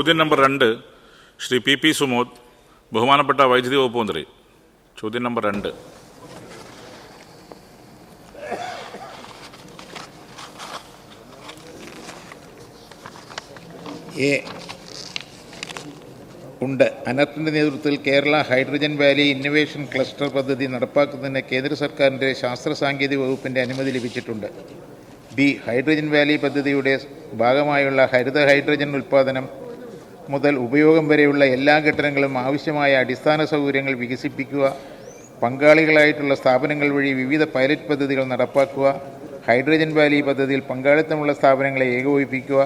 ചോദ്യം നമ്പർ രണ്ട് Shri P P Sumod ബഹുമാനപ്പെട്ട വൈദ്യുതി വകുപ്പ് മന്ത്രി. ചോദ്യം നമ്പർ രണ്ട്. എ ഉണ്ട്. അനത്തിന്റെ നേതൃത്വത്തിൽ Kerala hydrogen valley innovation cluster പദ്ധതി നടപ്പാക്കുന്നതിന് കേന്ദ്ര സർക്കാരിന്റെ ശാസ്ത്ര സാങ്കേതിക വകുപ്പിന്റെ അനുമതി ലഭിച്ചിട്ടുണ്ട്. ബി ഹൈഡ്രജൻ വാലി പദ്ധതിയുടെ ഭാഗമായുള്ള ഹരിത ഹൈഡ്രജൻ ഉൽപ്പാദനം മുതൽ ഉപയോഗം വരെയുള്ള എല്ലാ ഘട്ടങ്ങളും ആവശ്യമായ അടിസ്ഥാന സൗകര്യങ്ങൾ വികസിപ്പിക്കുക പങ്കാളികളായിട്ടുള്ള സ്ഥാപനങ്ങൾ വഴി വിവിധ പൈലറ്റ് പദ്ധതികൾ നടപ്പാക്കുക ഹൈഡ്രജൻ വാലി പദ്ധതിയിൽ പങ്കാളിത്തമുള്ള സ്ഥാപനങ്ങളെ ഏകോപിപ്പിക്കുക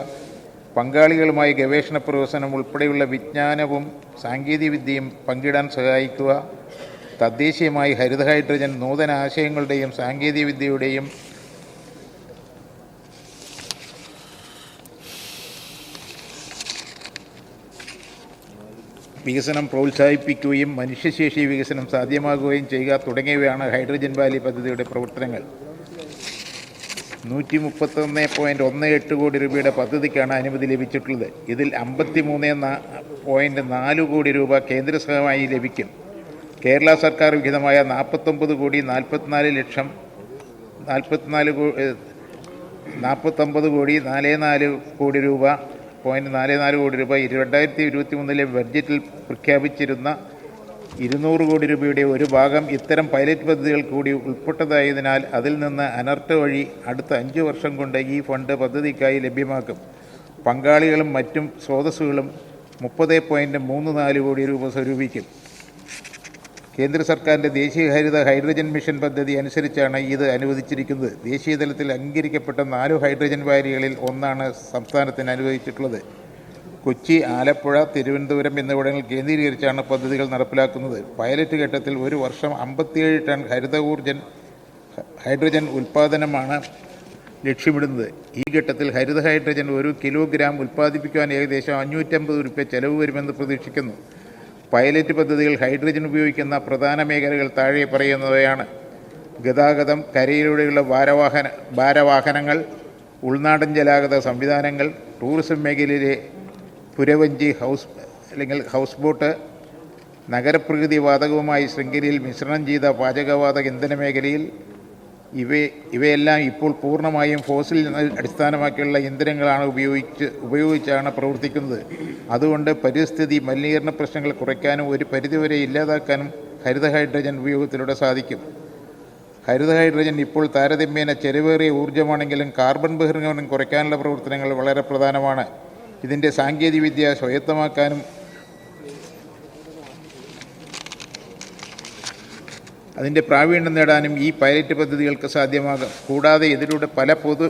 പങ്കാളികളുമായി ഗവേഷണ പ്രവർത്തനം ഉൾപ്പെടെയുള്ള വിജ്ഞാനവും സാങ്കേതികവിദ്യയും പങ്കിടാൻ സഹായിക്കുക തദ്ദേശീയമായി ഹരിത ഹൈഡ്രജൻ നൂതന ആശയങ്ങളുടെയും സാങ്കേതികവിദ്യയുടെയും വികസനം പ്രോത്സാഹിപ്പിക്കുകയും മനുഷ്യശേഷി വികസനം സാധ്യമാകുകയും ചെയ്യുക തുടങ്ങിയവയാണ് ഹൈഡ്രജൻ വാലി പദ്ധതിയുടെ പ്രവർത്തനങ്ങൾ. നൂറ്റി മുപ്പത്തൊന്ന് പോയിന്റ് ഒന്ന് എട്ട് കോടി രൂപയുടെ പദ്ധതിക്കാണ് അനുമതി ലഭിച്ചിട്ടുള്ളത്. ഇതിൽ അമ്പത്തി മൂന്ന് പോയിന്റ് നാല് കോടി രൂപ കേന്ദ്ര സഹമായി ലഭിക്കും. കേരള സർക്കാർ വിഹിതമായ നാൽപ്പത്തൊമ്പത് കോടി നാൽപ്പത്തിനാല് ലക്ഷം നാൽപ്പത്തിനാല് നാൽപ്പത്തൊമ്പത് കോടി നാല് നാല് കോടി രൂപ പോയിന്റ് നാല് നാല് കോടി രൂപ. രണ്ടായിരത്തി ഇരുപത്തി മൂന്നിലെ ബഡ്ജറ്റിൽ പ്രഖ്യാപിച്ചിരുന്ന ഇരുന്നൂറ് കോടി രൂപയുടെ ഒരു ഭാഗം ഇത്തരം പൈലറ്റ് പദ്ധതികൾ കൂടി ഉൾപ്പെട്ടതായതിനാൽ അതിൽ നിന്ന് അനർട്ട് വഴി അടുത്ത അഞ്ച് വർഷം കൊണ്ട് ഈ ഫണ്ട് പദ്ധതിക്കായി ലഭ്യമാക്കും. പങ്കാളികളും മറ്റും സ്രോതസ്സുകളും മുപ്പത് പോയിന്റ് മൂന്ന് നാല് കോടി രൂപ സ്വരൂപിക്കും. കേന്ദ്ര സർക്കാരിന്റെ ദേശീയ ഹരിത ഹൈഡ്രജൻ മിഷൻ പദ്ധതി അനുസരിച്ചാണ് ഇത് അനുവദിച്ചിരിക്കുന്നത്. ദേശീയ തലത്തിൽ അംഗീകരിക്കപ്പെട്ട നാല് ഹൈഡ്രജൻ വാരികളിൽ ഒന്നാണ് സംസ്ഥാനത്തിന് അനുവദിച്ചിട്ടുള്ളത്. കൊച്ചി ആലപ്പുഴ തിരുവനന്തപുരം എന്നിവിടങ്ങൾ കേന്ദ്രീകരിച്ചാണ് പദ്ധതികൾ നടപ്പിലാക്കുന്നത്. പൈലറ്റ് ഘട്ടത്തിൽ ഒരു വർഷം അമ്പത്തിയേഴ് ടൺ ഹരിത ഊർജൻ ഹൈഡ്രജൻ ഉൽപ്പാദനമാണ് ലക്ഷ്യമിടുന്നത്. ഈ ഘട്ടത്തിൽ ഹരിത ഹൈഡ്രജൻ ഒരു കിലോഗ്രാം ഉൽപ്പാദിപ്പിക്കുവാൻ ഏകദേശം അഞ്ഞൂറ്റമ്പത് രൂപ ചെലവ് വരുമെന്ന് പ്രതീക്ഷിക്കുന്നു. പൈലറ്റ് പദ്ധതിയിൽ ഹൈഡ്രജൻ ഉപയോഗിക്കുന്ന പ്രധാന മേഖലകൾ താഴെ പറയുന്നവയാണ്. ഗതാഗതം കരയിലൂടെയുള്ള ഭാരവാഹന ഭാരവാഹനങ്ങൾ ഉൾനാടൻ ജലാഗത സംവിധാനങ്ങൾ ടൂറിസം മേഖലയിലെ പുരവഞ്ചി ഹൗസ് അല്ലെങ്കിൽ ഹൗസ് ബോട്ട് നഗരപ്രകൃതി വാതകവുമായി ശൃംഖലയിൽ മിശ്രണം ചെയ്ത പാചകവാതക ഇന്ധന മേഖലയിൽ ഇവ ഇവയെല്ലാം ഇപ്പോൾ പൂർണമായും ഫോസിൽ അടിസ്ഥാനമാക്കിയുള്ള ഇന്ധനങ്ങളാണ് ഉപയോഗിച്ച് ഉപയോഗിച്ചാണ് പ്രവർത്തിക്കുന്നത്. അതുകൊണ്ട് പരിസ്ഥിതി മലിനീകരണ പ്രശ്നങ്ങൾ കുറയ്ക്കാനും ഒരു പരിധിവരെ ഇല്ലാതാക്കാനും ഹരിത ഹൈഡ്രജൻ ഉപയോഗത്തിലൂടെ സാധിക്കും. ഹരിത ഹൈഡ്രജൻ ഇപ്പോൾ താരതമ്യേന ചെലവേറിയ ഊർജമാണെങ്കിലും കാർബൺ ബഹിർഗമനം കുറയ്ക്കാനുള്ള പ്രവർത്തനങ്ങൾ വളരെ പ്രധാനമാണ്. ഇതിന്റെ സാങ്കേതികവിദ്യ സ്വായത്തമാക്കാനും അതിന്റെ പ്രാവീണ്യം നേടാനും ഈ പൈലറ്റ് പദ്ധതികൾക്ക് സാധ്യമാകും. കൂടാതെ ഇതിലൂടെ പല പൊതു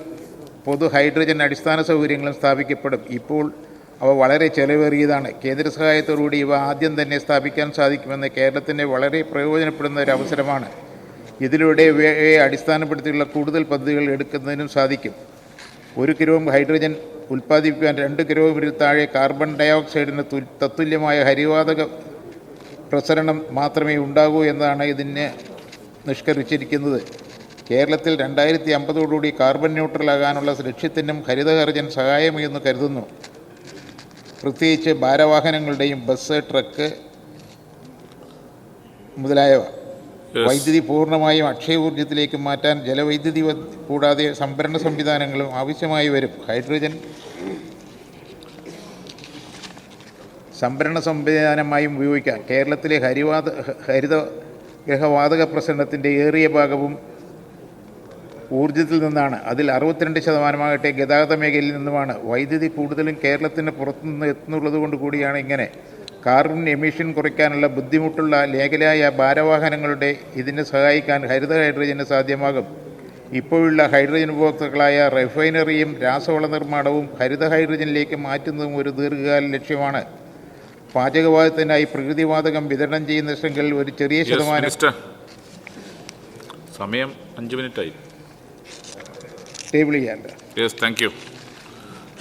പൊതു ഹൈഡ്രജൻ അടിസ്ഥാന സൗകര്യങ്ങളും സ്ഥാപിക്കപ്പെടും. ഇപ്പോൾ അവ വളരെ ചെലവേറിയതാണ്. കേന്ദ്ര സഹായത്തോടുകൂടി ഇവ ആദ്യം തന്നെ സ്ഥാപിക്കാൻ സാധിക്കുമെന്ന് കേരളത്തിന് വളരെ പ്രയോജനപ്പെടുന്ന ഒരു അവസരമാണ്. ഇതിലൂടെ ഇവയെ അടിസ്ഥാനപ്പെടുത്തിയുള്ള കൂടുതൽ പദ്ധതികൾ എടുക്കുന്നതിനും സാധിക്കും. ഒരു കിലോം ഹൈഡ്രജൻ ഉൽപ്പാദിപ്പിക്കാൻ രണ്ട് കിലോമീറ്റർ താഴെ കാർബൺ ഡയോക്സൈഡിന് തത്തുല്യമായ ഹരിവാതക പ്രസരണം മാത്രമേ ഉണ്ടാകൂ എന്നാണ് ഇതിന് നിഷ്കരിച്ചിരിക്കുന്നത്. കേരളത്തിൽ രണ്ടായിരത്തി അമ്പതോടുകൂടി കാർബൺ ന്യൂട്രലാകാനുള്ള ലക്ഷ്യത്തിനും ഹരിതകർജൻ സഹായമെന്ന് കരുതുന്നു. പ്രത്യേകിച്ച് ഭാരവാഹനങ്ങളുടെയും ബസ് ട്രക്ക് മുതലായവ. വൈദ്യുതി പൂർണമായും അക്ഷയ ഊർജത്തിലേക്ക് മാറ്റാൻ ജലവൈദ്യുതി കൂടാതെ സംഭരണ സംവിധാനങ്ങളും ആവശ്യമായി വരും. ഹൈഡ്രജൻ സംഭരണ സംവിധാനമായും ഉപയോഗിക്കാം. കേരളത്തിലെ ഹരിവാത ഹരിത ഗ്രഹവാതക പ്രസരണത്തിന്റെ ഏറിയ ഭാഗവും ഊർജത്തിൽ നിന്നാണ്. അതിൽ അറുപത്തിരണ്ട് ശതമാനമാകട്ടെ ഗതാഗത മേഖലയിൽ നിന്നുമാണ്. വൈദ്യുതി കൂടുതലും കേരളത്തിന് പുറത്തുനിന്ന് എത്തുന്നുള്ളത് കൊണ്ട് കൂടിയാണ് ഇങ്ങനെ. കാർബൺ എമിഷൻ കുറയ്ക്കാനുള്ള ബുദ്ധിമുട്ടുള്ള ലേഖലായ ഭാരവാഹനങ്ങളുടെ ഇതിനെ സഹായിക്കാൻ ഹരിത ഹൈഡ്രജന് സാധ്യമാകും. ഇപ്പോഴുള്ള ഹൈഡ്രജൻ ഉപഭോക്താക്കളായ റിഫൈനറിയും രാസവള നിർമ്മാണവും ഹരിത ഹൈഡ്രജനിലേക്ക് മാറ്റുന്നതും ഒരു ദീർഘകാല ലക്ഷ്യമാണ്. പാചകവാതകത്തിനായി പ്രകൃതിവാതകം വിതരണം ചെയ്യുന്ന ശൃംഖലയിൽ ഒരു ചെറിയ ശതമാനം സമയം അഞ്ച് മിനിറ്റായി. ടേബിൾ ചെയ്യാറുണ്ട് yes thank you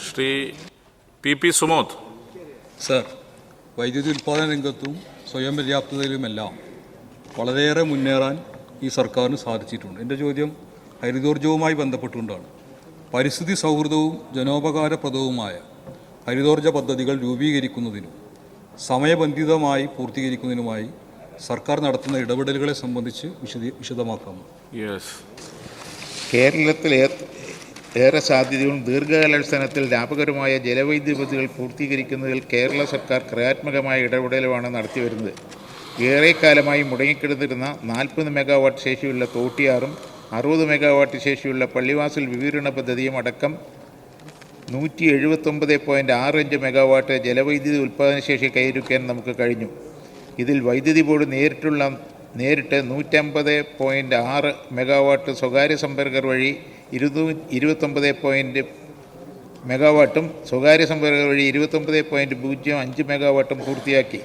Shri P P Sumod. Sir വൈദ്യുതി ഉൽപ്പാദന രംഗത്തും സ്വയം പര്യാപ്തതയിലുമെല്ലാം വളരെയേറെ മുന്നേറാൻ ഈ സർക്കാരിന് സാധിച്ചിട്ടുണ്ട്. എന്റെ ചോദ്യം ഹരിതോർജവുമായി ബന്ധപ്പെട്ടുകൊണ്ടാണ്. പരിസ്ഥിതി സൗഹൃദവും ജനോപകാരപ്രദവുമായ ഹരിതോർജ പദ്ധതികൾ രൂപീകരിക്കുന്നതിനും സമയബന്ധിതമായി പൂർത്തീകരിക്കുന്നതിനുമായി സർക്കാർ നടത്തുന്ന ഇടപെടലുകളെ സംബന്ധിച്ച് വിശദീ വിശദമാക്കാമോ യെസ് കേരളത്തിൽ ഏറെ സാധ്യതയും ദീർഘകാലാടിസ്ഥാനത്തിൽ ലാഭകരമായ ജലവൈദ്യുതി പദ്ധതികൾ പൂർത്തീകരിക്കുന്നതിൽ കേരള സർക്കാർ ക്രിയാത്മകമായ ഇടപെടലുമാണ് നടത്തിവരുന്നത്. ഏറെക്കാലമായി മുടങ്ങിക്കിടന്നിരുന്ന നാൽപ്പത് മെഗാവാട്ട് ശേഷിയുള്ള തോട്ടിയാറും അറുപത് മെഗാവാട്ട് ശേഷിയുള്ള പള്ളിവാസൽ വിവീരണ പദ്ധതിയും അടക്കം നൂറ്റി എഴുപത്തൊമ്പത് പോയിന്റ് ആറ് അഞ്ച് മെഗാവാട്ട് ജലവൈദ്യുതി ഉൽപ്പാദനശേഷി കൈവരിക്കാൻ നമുക്ക് കഴിഞ്ഞു. ഇതിൽ വൈദ്യുതി ബോർഡ് നേരിട്ടുള്ള നേരിട്ട് നൂറ്റമ്പത് പോയിന്റ് ആറ് മെഗാവാട്ട് സ്വകാര്യ സംഭരകർ വഴി ഇരുന്നൂ ഇരുപത്തൊമ്പത് പോയിന്റ് മെഗാവാട്ടും സ്വകാര്യ സംഭരകർ വഴി ഇരുപത്തൊമ്പത് പോയിന്റ് പൂജ്യം അഞ്ച് മെഗാവാട്ടും പൂർത്തിയാക്കി.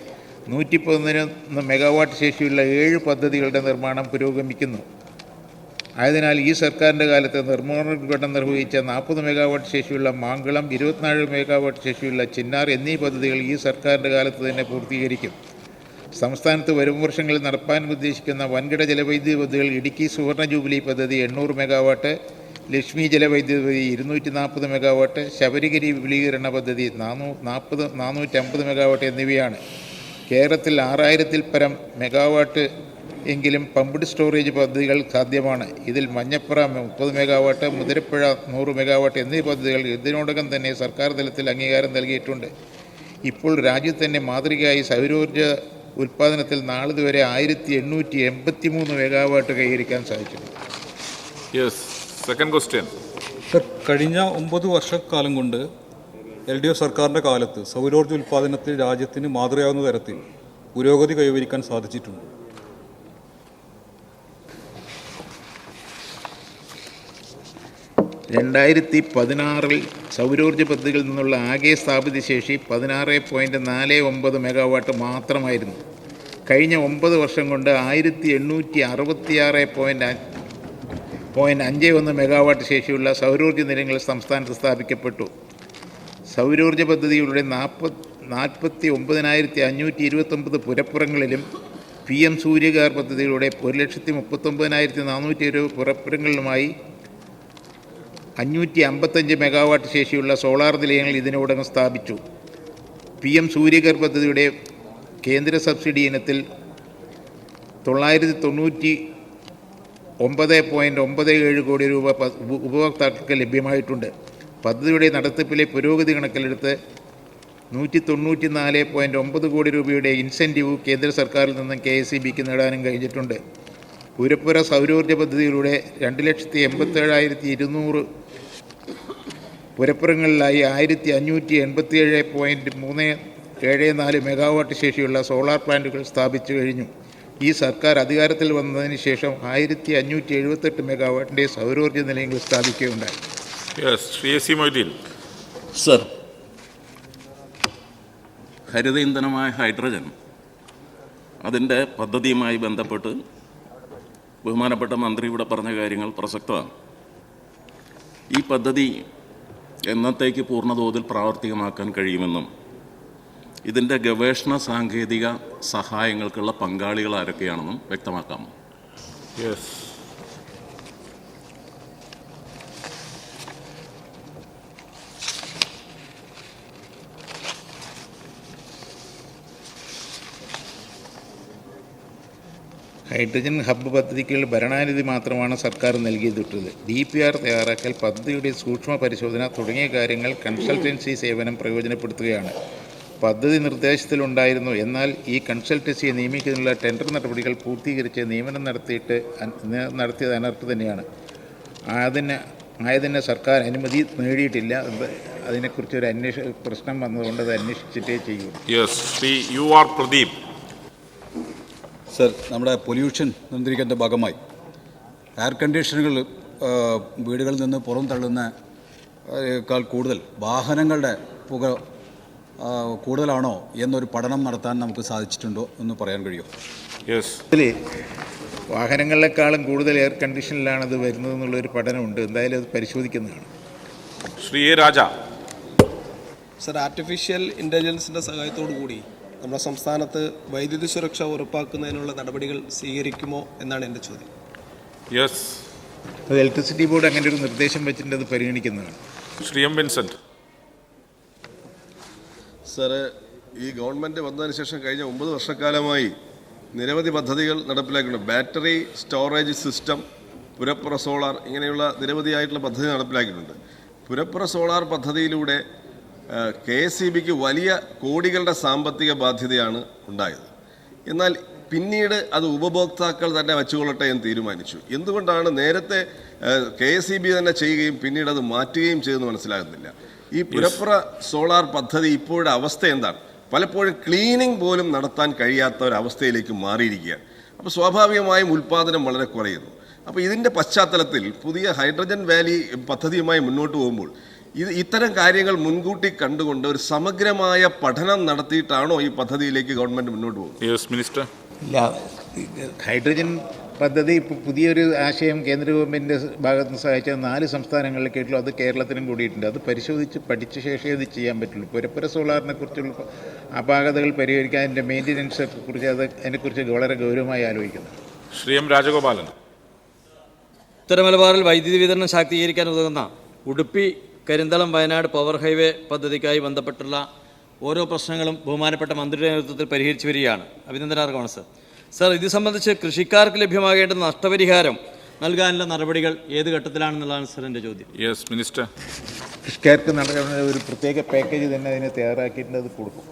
നൂറ്റി പതിനൊന്ന് മെഗാവാട്ട് ശേഷിയുള്ള ഏഴ് പദ്ധതികളുടെ നിർമ്മാണം പുരോഗമിക്കുന്നു. ആയതിനാൽ ഈ സർക്കാരിന്റെ കാലത്ത് നിർമ്മാണ ഉദ്ഘാടനം നിർവഹിച്ച നാൽപ്പത് മെഗാവാട്ട് ശേഷിയുള്ള മാങ്കളം ഇരുപത്തിനാല് മെഗാവാട്ട് ശേഷിയുള്ള ചിന്നാർ എന്നീ പദ്ധതികൾ ഈ സർക്കാരിന്റെ കാലത്ത് തന്നെ പൂർത്തീകരിക്കും. സംസ്ഥാനത്ത് വരും വർഷങ്ങളിൽ നടപ്പാൻ ഉദ്ദേശിക്കുന്ന വൻകിട ജലവൈദ്യുതി പദ്ധതികൾ ഇടുക്കി സുവർണ ജൂബിലി പദ്ധതി എണ്ണൂറ് മെഗാവാട്ട് ലക്ഷ്മി ജലവൈദ്യുതി പദ്ധതി ഇരുന്നൂറ്റി നാൽപ്പത് മെഗാവാട്ട് ശബരിഗിരി വിപുലീകരണ പദ്ധതി നാനൂ നാൽപ്പത് നാനൂറ്റമ്പത് മെഗാവാട്ട് എന്നിവയാണ്. കേരളത്തിൽ ആറായിരത്തിൽ പരം മെഗാവാട്ട് എങ്കിലും പമ്പ്ഡ് സ്റ്റോറേജ് പദ്ധതികൾ സാധ്യമാണ്. ഇതിൽ മഞ്ഞപ്പുറ മുപ്പത് മെഗാവാട്ട് മുതിരപ്പുഴ നൂറ് മെഗാവാട്ട് എന്നീ പദ്ധതികൾ ഇതിനോടകം തന്നെ സർക്കാർ തലത്തിൽ അംഗീകാരം നൽകിയിട്ടുണ്ട്. ഇപ്പോൾ രാജ്യത്ത് തന്നെ മാതൃകയായി സൗരോർജ ഉൽപ്പാദനത്തിൽ നാളിതുവരെ ആയിരത്തി എണ്ണൂറ്റി എൺപത്തി മൂന്ന് മെഗാവാട്ട് കൈവരിക്കാൻ സാധിച്ചു യെസ് സെക്കൻഡ് ക്വസ്റ്റ്യൻ സർ കഴിഞ്ഞ ഒമ്പത് വർഷക്കാലം കൊണ്ട് എൽ ഡി എഫ് സർക്കാരിന്റെ കാലത്ത് സൗരോർജ ഉൽപ്പാദനത്തിൽ രാജ്യത്തിന് മാതൃകയാവുന്ന തരത്തിൽ പുരോഗതി കൈവരിക്കാൻ സാധിച്ചിട്ടുണ്ട്. രണ്ടായിരത്തി പതിനാറിൽ സൗരോർജ പദ്ധതികളിൽ നിന്നുള്ള ആകെ സ്ഥാപിത ശേഷി പതിനാറ് പോയിന്റ് നാല് ഒമ്പത് മെഗാവാട്ട് മാത്രമായിരുന്നു. കഴിഞ്ഞ ഒമ്പത് വർഷം കൊണ്ട് ആയിരത്തി എണ്ണൂറ്റി അറുപത്തിയാറ് പോയിന്റ് പോയിന്റ് അഞ്ച് ഒന്ന് മെഗാവാട്ട് ശേഷിയുള്ള സൗരോർജ നിലയങ്ങൾ സംസ്ഥാനത്ത് സ്ഥാപിക്കപ്പെട്ടു. സൗരോർജ പദ്ധതികളുടെ നാൽപ്പത് നാൽപ്പത്തി ഒമ്പതിനായിരത്തി അഞ്ഞൂറ്റി ഇരുപത്തൊമ്പത് പുരപ്പുറങ്ങളിലും പി എം സൂര്യകാർ പദ്ധതിയിലൂടെ ഒരു ലക്ഷത്തി മുപ്പത്തൊമ്പതിനായിരത്തി നാനൂറ്റി ഇരുപത് പുരപ്പുറങ്ങളിലുമായി അഞ്ഞൂറ്റി അമ്പത്തഞ്ച് മെഗാവാട്ട് ശേഷിയുള്ള സോളാർ നിലയങ്ങൾ ഇതിനോടകം സ്ഥാപിച്ചു. പി എം സൂര്യകർ പദ്ധതിയുടെ കേന്ദ്ര സബ്സിഡി ഇനത്തിൽ തൊള്ളായിരത്തി തൊണ്ണൂറ്റി ഒമ്പത് പോയിന്റ് ഒമ്പത് ഏഴ് കോടി രൂപ ഉപഭോക്താക്കൾക്ക് ലഭ്യമായിട്ടുണ്ട്. പദ്ധതിയുടെ നടത്തിപ്പിലെ പുരോഗതി കണക്കിലെടുത്ത് നൂറ്റി തൊണ്ണൂറ്റി നാല് പോയിന്റ് ഒമ്പത് കോടി രൂപയുടെ ഇൻസെന്റീവ് കേന്ദ്ര സർക്കാരിൽ നിന്നും കെ എസ് ഇ ബിക്ക് നേടാനും കഴിഞ്ഞിട്ടുണ്ട്. പൂരപ്പുര സൗരോർജ പദ്ധതിയിലൂടെ രണ്ട് ലക്ഷത്തി എൺപത്തേഴായിരത്തി ഇരുന്നൂറ് പുരപ്പുറങ്ങളിലായി ആയിരത്തി അഞ്ഞൂറ്റി എൺപത്തിയേഴ് പോയിന്റ് മൂന്ന് ഏഴ് നാല് മെഗാവാട്ട് ശേഷിയുള്ള സോളാർ പ്ലാന്റുകൾ സ്ഥാപിച്ചു കഴിഞ്ഞു. ഈ സർക്കാർ അധികാരത്തിൽ വന്നതിന് ശേഷം ആയിരത്തി അഞ്ഞൂറ്റി എഴുപത്തെട്ട് മെഗാവാട്ടിന്റെ സൗരോർജ നിലയങ്ങൾ സ്ഥാപിക്കുകയുണ്ടായി. Yes Shri A C Moideen. Sir ഹരിത ഇന്ധനമായ ഹൈഡ്രജൻ അതിന്റെ പദ്ധതിയുമായി ബന്ധപ്പെട്ട് ബഹുമാനപ്പെട്ട മന്ത്രി ഇവിടെ പറഞ്ഞ കാര്യങ്ങൾ പ്രസക്തമാണ്. ഈ പദ്ധതി എന്നത്തേക്ക് പൂർണതോതിൽ പ്രാവർത്തികമാക്കാൻ കഴിയുമെന്നും ഇതിന്റെ ഗവേഷണ സാങ്കേതിക സഹായങ്ങൾക്കുള്ള പങ്കാളികൾ ആരൊക്കെയാണെന്നും വ്യക്തമാക്കാമോ യെസ് ഹൈഡ്രജൻ ഹബ്ബ് പദ്ധതിക്കുള്ള ഭരണാനുമതി മാത്രമാണ് സർക്കാർ നൽകിയിട്ടുള്ളത്. ഡി പി ആർ തയ്യാറാക്കൽ പദ്ധതിയുടെ സൂക്ഷ്മ പരിശോധന തുടങ്ങിയ കാര്യങ്ങൾ കൺസൾട്ടൻസി സേവനം പ്രയോജനപ്പെടുത്തുകയാണ്. പദ്ധതി നിർദ്ദേശത്തിലുണ്ടായിരുന്നു. എന്നാൽ ഈ കൺസൾട്ടൻസിയെ നിയമിക്കുന്നതിനുള്ള ടെൻഡർ നടപടികൾ പൂർത്തീകരിച്ച് നിയമനം നടത്തിയിട്ട് നടത്തിയത് അനർത്ഥ തന്നെയാണ്. അതിന് ആയതിന് സർക്കാർ അനുമതി നേടിയിട്ടില്ല. അത് അതിനെക്കുറിച്ച് ഒരു അന്വേഷ പ്രശ്നം വന്നതുകൊണ്ട് അത് അന്വേഷിച്ചിട്ടേ ചെയ്യൂ yes U R Pradeep sir നമ്മുടെ പൊല്യൂഷൻ നിയന്ത്രിക്കേണ്ട ഭാഗമായി എയർ കണ്ടീഷനുകൾ വീടുകളിൽ നിന്ന് പുറം തള്ളുന്ന ക്കാൾ കൂടുതൽ വാഹനങ്ങളുടെ പുക കൂടുതലാണോ എന്നൊരു പഠനം നടത്താൻ നമുക്ക് സാധിച്ചിട്ടുണ്ടോ എന്ന് പറയാൻ കഴിയുമോ? യെസ് ഇതിൽ വാഹനങ്ങളെക്കാളും കൂടുതൽ എയർ കണ്ടീഷനിലാണ് അത് വരുന്നത് എന്നുള്ളൊരു പഠനമുണ്ട്. എന്തായാലും അത് പരിശോധിക്കുന്നതാണ്. ശ്രീ രാജ. സർ ആർട്ടിഫിഷ്യൽ ഇന്റലിജൻസിന്റെ സഹായത്തോടു കൂടി നമ്മുടെ സംസ്ഥാനത്ത് വൈദ്യുതി സുരക്ഷ ഉറപ്പാക്കുന്നതിനുള്ള നടപടികൾ സ്വീകരിക്കുമോ എന്നാണ് എന്റെ ചോദ്യം. യെസ് അത് ഇലക്ട്രിസിറ്റി ബോർഡ് അങ്ങനെ ഒരു നിർദ്ദേശം വെച്ചിട്ടുണ്ട് അത് പരിഗണിക്കുന്നതാണ്. Shri M Vincent. സാറ് ഈ ഗവൺമെന്റ് വന്നതിന് ശേഷം കഴിഞ്ഞ ഒമ്പത് വർഷക്കാലമായി നിരവധി പദ്ധതികൾ നടപ്പിലാക്കിയിട്ടുണ്ട്. ബാറ്ററി സ്റ്റോറേജ് സിസ്റ്റം പുരപ്പുറ സോളാർ ഇങ്ങനെയുള്ള നിരവധിയായിട്ടുള്ള പദ്ധതി നടപ്പിലാക്കിയിട്ടുണ്ട്. പുരപ്പുറ സോളാർ പദ്ധതിയിലൂടെ കെ എസ് ഇ ബിക്ക് വലിയ കോടികളുടെ സാമ്പത്തിക ബാധ്യതയാണ് ഉണ്ടായത്. എന്നാൽ പിന്നീട് അത് ഉപഭോക്താക്കൾ തന്നെ വച്ചുകൊള്ളട്ടെ എന്ന് തീരുമാനിച്ചു. എന്തുകൊണ്ടാണ് നേരത്തെ കെ എസ് ഇ ബി തന്നെ ചെയ്യുകയും പിന്നീട് അത് മാറ്റുകയും ചെയ്തെന്ന് മനസ്സിലാകുന്നില്ല. ഈ പുരപ്പുറ സോളാർ പദ്ധതി ഇപ്പോഴത്തെ അവസ്ഥ എന്താണ്? പലപ്പോഴും ക്ലീനിങ് പോലും നടത്താൻ കഴിയാത്ത ഒരവസ്ഥയിലേക്ക് മാറിയിരിക്കുകയാണ്. അപ്പോൾ സ്വാഭാവികമായും ഉൽപ്പാദനം വളരെ കുറയുന്നു. അപ്പോൾ ഇതിന്റെ പശ്ചാത്തലത്തിൽ പുതിയ ഹൈഡ്രജൻ വാലി പദ്ധതിയുമായി മുന്നോട്ട് പോകുമ്പോൾ ഇത് ഇത്തരം കാര്യങ്ങൾ മുൻകൂട്ടി കണ്ടുകൊണ്ട് ഒരു സമഗ്രമായ പഠനം നടത്തിയിട്ടാണോ ഈ പദ്ധതിയിലേക്ക് ഗവൺമെന്റ് മുന്നോട്ട് പോകുന്നത്? Yes minister. ഇല്ല ഹൈഡ്രജൻ പദ്ധതി ഇപ്പോൾ പുതിയൊരു ആശയം കേന്ദ്ര ഗവൺമെന്റിന്റെ ഭാഗത്ത് നിന്ന് സഹായിച്ച നാല് സംസ്ഥാനങ്ങളിൽ കേട്ടുള്ളൂ അത് കേരളത്തിനും കൂടിയിട്ടുണ്ട്. അത് പരിശോധിച്ച് പഠിച്ച ശേഷമേ ഇത് ചെയ്യാൻ പറ്റുള്ളൂ. പുരപ്പുര സോളാറിനെ കുറിച്ചുള്ള അപാകതകൾ പരിഹരിക്കാൻ അതിന്റെ മെയിന്റനൻസെ കുറിച്ച് അത് അതിനെക്കുറിച്ച് വളരെ ഗൗരവമായി ആലോചിക്കുന്നു. ശ്രീ എം രാജഗോപാലൻ. ഉത്തര മലബാറിൽ വൈദ്യുതി വിതരണം ശാക്തീകരിക്കാൻ ഉതകുന്ന ഉടുപ്പി കരിന്തളം വയനാട് പവർ ഹൈവേ പദ്ധതിക്കായി ബന്ധപ്പെട്ടുള്ള ഓരോ പ്രശ്നങ്ങളും ബഹുമാനപ്പെട്ട മന്ത്രിയുടെ നേതൃത്വത്തിൽ പരിഹരിച്ചു വരികയാണ്. അഭിനന്ദനാർഹമാണ് സർ? സർ ഇത് സംബന്ധിച്ച് കൃഷിക്കാർക്ക് ലഭ്യമാകേണ്ട നഷ്ടപരിഹാരം നൽകാനുള്ള നടപടികൾ ഏത് ഘട്ടത്തിലാണെന്നുള്ളതാണ് സർ എന്റെ ചോദ്യം. യെസ് മിനിസ്റ്റർ കൃഷിക്കാർക്ക് നടക്കുന്ന ഒരു പ്രത്യേക പാക്കേജ് തന്നെ അതിനെ തയ്യാറാക്കിയിട്ടുണ്ട് അത് കൊടുക്കും.